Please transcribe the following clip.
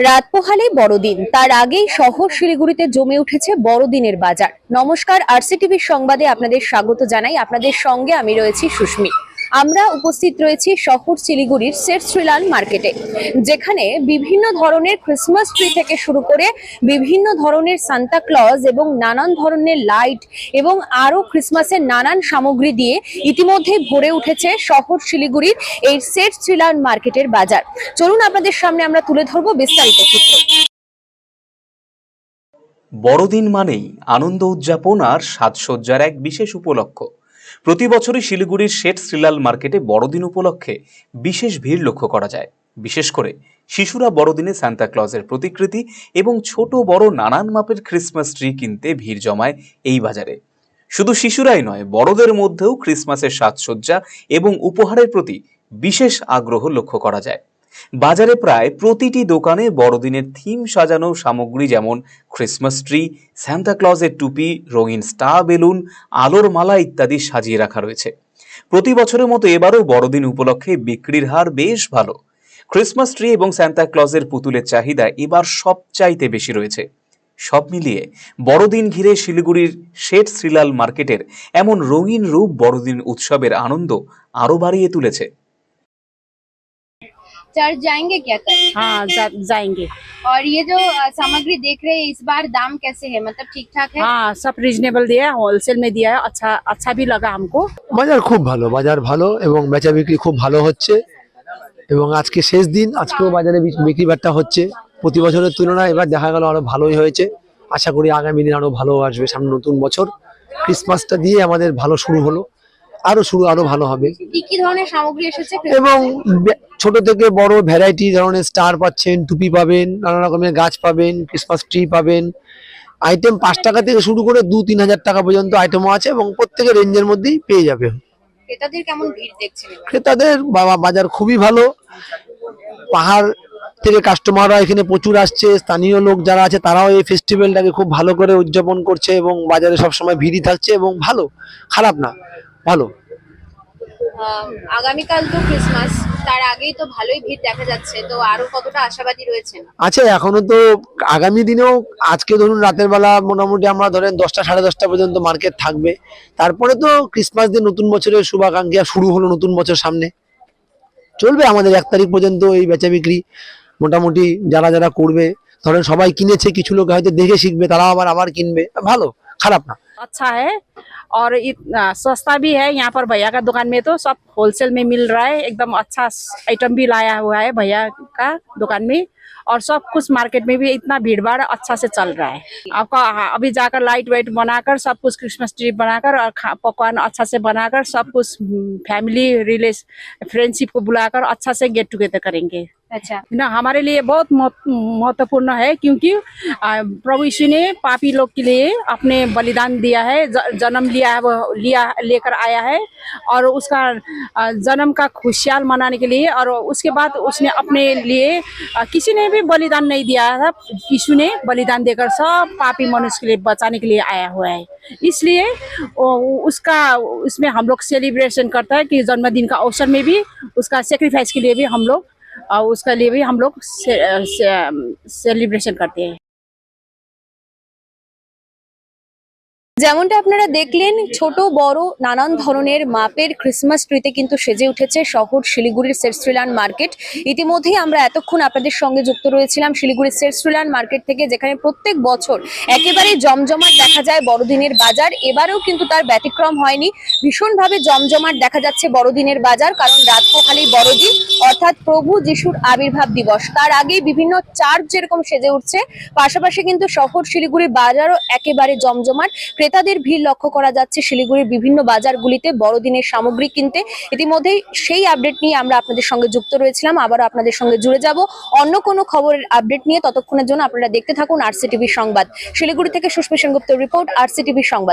রাত পোহালে বড়দিন। তার আগেই শহর শিলিগুড়িতে জমে উঠেছে বড়দিনের বাজার। নমস্কার আরসিটিভির সংবাদে আপনাদের স্বাগত জানাই। আপনাদের সঙ্গে আমি রয়েছি সুস্মি আমরা উপস্থিত রয়েছি শহর শিলিগুড়ির সেট শ্রীলাল মার্কেটে, যেখানে বিভিন্ন ধরনের ক্রিসমাস ট্রি থেকে শুরু করে বিভিন্ন ধরনের সান্তা ক্লজ এবং নানান ধরনের লাইট এবং আরও ক্রিসমাসের নানান সামগ্রী দিয়ে ইতিমধ্যে ভরে উঠেছে শহর শিলিগুড়ির এই সেট শ্রীলাল মার্কেটের বাজার। চলুন আপনাদের সামনে আমরা তুলে ধরবো বিস্তারিত চিত্র। বড়দিন মানেই আনন্দ উদযাপন আর সাজসজ্জার এক বিশেষ উপলক্ষ। প্রতি বছরই শিলিগুড়ির শেঠ শ্রীলাল মার্কেটে বড়দিন উপলক্ষে বিশেষ ভিড় লক্ষ্য করা যায়। বিশেষ করে শিশুরা বড়দিনে সান্তা ক্লজের প্রতিকৃতি এবং ছোট বড় নানান মাপের ক্রিসমাস ট্রি কিনতে ভিড় জমায় এই বাজারে। শুধু শিশুরাই নয়, বড়দের মধ্যেও ক্রিসমাসের সাজসজ্জা এবং উপহারের প্রতি বিশেষ আগ্রহ লক্ষ্য করা যায়। বাজারে প্রায় প্রতিটি দোকানে বড়দিনের থিম সাজানো সামগ্রী যেমন ক্রিসমাস ট্রি সান্তা ক্লজের টুপি, রঙিন স্টা বেলুন, আলোর মালা ইত্যাদি সাজিয়ে রাখা রয়েছে। প্রতি বছরের মতো এবারও বড়দিন উপলক্ষে বিক্রির হার বেশ ভালো। ক্রিসমাস ট্রি এবং সান্তা ক্লজের পুতুলের চাহিদা এবার সবচাইতে বেশি রয়েছে। সব মিলিয়ে বড়দিন ঘিরে শিলিগুড়ির শেঠ শ্রীলাল মার্কেটের এমন রঙিন রূপ বড়দিন উৎসবের আনন্দ আরও বাড়িয়ে তুলেছে। चर्च जाएंगे क्या कल हाँ जा, जाएंगे और ये जो अ, सामग्री देख रहे हैं इस बार दाम कैसे है मतलब ठीक ठाक है हाँ सब রিজনেবল दिया है होलसेल में दिया है अच्छा अच्छा भी लगा हमको বাজার খুব ভালো বাজার ভালো এবং বেচা বিক্রি খুব ভালো হচ্ছে এবং আজকে শেষ দিন আজকেও বাজারে বিক- বিক্রি বাট্টা হচ্ছে প্রতি বছরের তুলনায় এবার দেখা গেল আরো ভালোই হয়েছে আশা করি আগামী দিন আরো ভালো আসবে সামনে নতুন বছর ক্রিসমাসটা দিয়ে আমাদের ভালো শুরু হলো আরও শুরু আরও ভালো হবে। কি কি ধরনের সামগ্রী এসেছে? এবং ছোট থেকে বড় ভ্যারাইটি ধরনের স্টার পাচ্ছেন টুপি পাবেন নানা রকমের গাছ পাবেন ক্রিসমাস ট্রি পাবেন। আইটেম পাঁচ টাকা থেকে শুরু করে দু তিন হাজার টাকা পর্যন্ত আইটেমও আছে এবং প্রত্যেকের রেঞ্জের মধ্যেই পেয়ে যাবে। ক্রেতাদের কেমন ভিড় দেখছেন ক্রেতাদের বাজার খুবই ভালো। পাহাড় থেকে কাস্টমাররা এখানে প্রচুর আসছে। স্থানীয় লোক যারা আছে তারাও এই ফেস্টিভ্যালটাকে খুব ভালো করে উদযাপন করছে এবং বাজারে সবসময় ভিড়ই থাকছে এবং ভালো খারাপ না ভালো। আগামীকাল তো ক্রিসমাস তার আগেই তো ভালোই ভিড় দেখা যাচ্ছে তো আরও কতটা আশাবাদী রয়েছে? আচ্ছা এখনও তো আগামী দিনেও আজকে ধরুন রাতের বেলা মোটামুটি আমরা ধরেন দশটা সাড়ে দশটা পর্যন্ত মার্কেট থাকবে। তারপরে তো ক্রিসমাস দিন নতুন বছরের শুভাকাঙ্ক্ষা শুরু হলো নতুন বছর সামনে। চলবে আমাদের এক তারিখ পর্যন্ত এই বেচা বিক্রি। মোটামুটি যারা যারা করবে ধরেন সবাই কিনেছে কিছু লোক হয়তো দেখে শিখবে তারা আবার আবার কিনবে। ভালো খারাপ না। আচ্ছা হ্যাঁ। और सस्ता भी है यहाँ पर भैया का दुकान में तो सब होलसेल में मिल रहा है एकदम अच्छा आइटम भी लाया हुआ है भैया का दुकान में। और सब कुछ मार्केट में भी इतना भीड़ भाड़ अच्छा से चल रहा है। आपका अभी जाकर लाइट वाइट बनाकर सब कुछ क्रिसमस ट्री बनाकर और पकवान अच्छा से बनाकर सब कुछ फैमिली रिलेश फ्रेंडशिप को बुलाकर अच्छा से गेट टुगेदर करेंगे। अच्छा। ना हमारे लिए बहुत महत्वपूर्ण है क्योंकि प्रभु यीशु ने पापी लोग के लिए अपने बलिदान दिया है जन्म लिया है वो लिया लेकर आया है। और उसका जन्म का खुशियाल मनाने के लिए और उसके बाद उसने अपने लिए किसी ने भी बलिदान नहीं दिया था। यीशु ने बलिदान देकर सब पापी मनुष्य के लिए बचाने के लिए आया हुआ है। इसलिए उसका उसमें हम लोग सेलिब्रेशन करता है कि जन्मदिन का अवसर में भी उसका सेक्रीफाइस के लिए भी हम लोग और उसका लिए भी हम लोग से, से, सेलिब्रेशन करते हैं। যেমনটা আপনারা দেখলেন, ছোট, বড়, নানান ধরনের মাপের ক্রিসমাস ট্রিতে কিন্তু সেজে উঠেছে শহর শিলিগুড়ির সেরস্ট্রিলান মার্কেট ইতিমধ্যেই আমরা এতক্ষণ আপনাদের সঙ্গে যুক্ত রয়েছিলাম শিলিগুড়ির সেরস্ট্রিলান মার্কেট থেকে, যেখানে প্রত্যেক বছর একেবারে জমজমাট দেখা যায় বড়দিনের বাজার। এবারেও কিন্তু তার ব্যতিক্রম হয়নি। ভীষণভাবে জমজমাট দেখা যাচ্ছে বড়দিনের বাজার, কারণ রাত পোহালি বড়দিন, অর্থাৎ প্রভু যিশুর আবির্ভাব দিবস। তার আগেই বিভিন্ন চার্চ যেরকম সেজে উঠছে, পাশাপাশি কিন্তু শহর শিলিগুড়ির বাজারও একেবারে জমজমাট। ক্রেতাদের ভিড় লক্ষ্য করা যাচ্ছে শিলিগুড়ির বিভিন্ন বাজারগুলিতে বড়দিনের সামগ্রী কিনতে। ইতিমধ্যেই সেই আপডেট নিয়ে আমরা আপনাদের সঙ্গে যুক্ত রয়েছিলাম। আবারও আপনাদের সঙ্গে জুড়ে যাব। অন্য কোনো খবরের আপডেট নিয়ে ততক্ষণের জন্য আপনারা দেখতে থাকুন আরসিটিভি সংবাদ। শিলিগুড়ি থেকে সুস্মিত সেনগুপ্ত রিপোর্ট, আরসিটিভি সংবাদ।